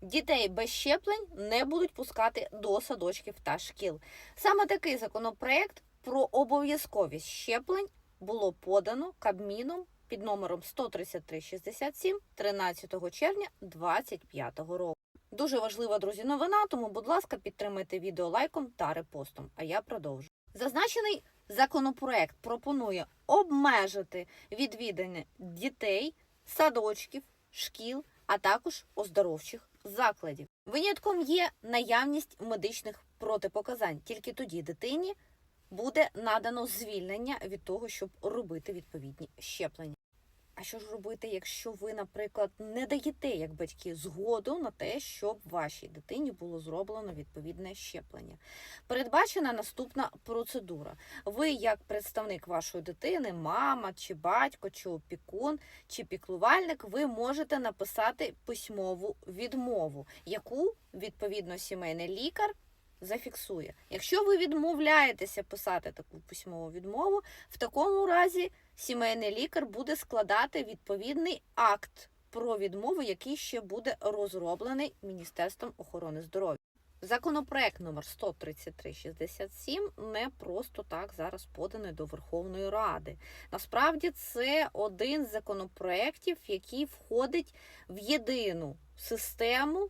Дітей без щеплень не будуть пускати до садочків та шкіл. Саме такий законопроект про обов'язковість щеплень було подано Кабміном під номером 13367 13 червня 2025 року. Дуже важлива, друзі, новина, тому, будь ласка, підтримайте відео лайком та репостом. А я продовжу. Зазначений законопроект пропонує обмежити відвідання дітей, садочків, шкіл, а також оздоровчих закладів. Винятком є наявність медичних протипоказань. Тільки тоді дитині буде надано звільнення від того, щоб робити відповідні щеплення. А що ж робити, якщо ви, наприклад, не даєте як батьки згоду на те, щоб вашій дитині було зроблено відповідне щеплення? Передбачена наступна процедура. Ви, як представник вашої дитини, мама чи батько, чи опікун, чи піклувальник, ви можете написати письмову відмову, яку відповідно сімейний лікар. Зафіксує. Якщо ви відмовляєтеся писати таку письмову відмову, в такому разі сімейний лікар буде складати відповідний акт про відмову, який ще буде розроблений Міністерством охорони здоров'я. Законопроект номер 13367 не просто так зараз поданий до Верховної Ради. Насправді це один з законопроєктів, який входить в єдину систему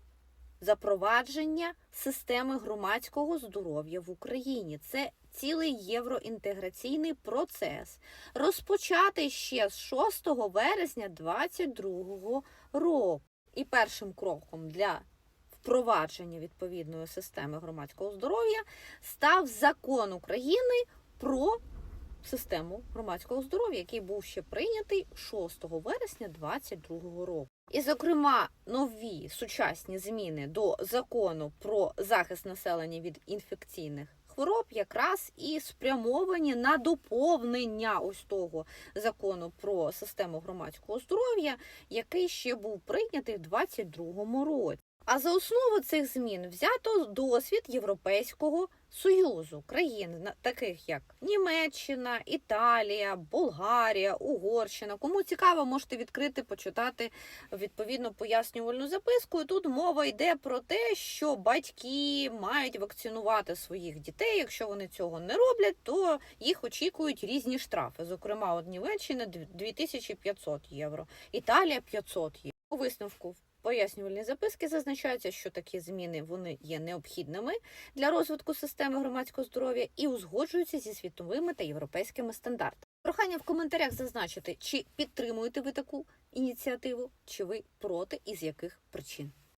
запровадження системи громадського здоров'я в Україні. Це цілий євроінтеграційний процес, розпочатий ще з 6 вересня 2022 року. І першим кроком для впровадження відповідної системи громадського здоров'я став закон України про систему громадського здоров'я, який був ще прийнятий 6 вересня 2022 року. І, зокрема, нові сучасні зміни до закону про захист населення від інфекційних хвороб якраз і спрямовані на доповнення ось того закону про систему громадського здоров'я, який ще був прийнятий в 2022 році. А за основу цих змін взято досвід Європейського Союзу країн, таких як Німеччина, Італія, Болгарія, Угорщина. Кому цікаво, можете відкрити, почитати відповідно пояснювальну записку. І тут мова йде про те, що батьки мають вакцинувати своїх дітей. Якщо вони цього не роблять, то їх очікують різні штрафи. Зокрема, от Німеччина 2500 євро, Італія 500 євро. У висновку пояснювальні записки зазначається, що такі зміни вони є необхідними для розвитку системи громадського здоров'я і узгоджуються зі світовими та європейськими стандартами. Прохання в коментарях зазначити, чи підтримуєте ви таку ініціативу, чи ви проти і з яких причин.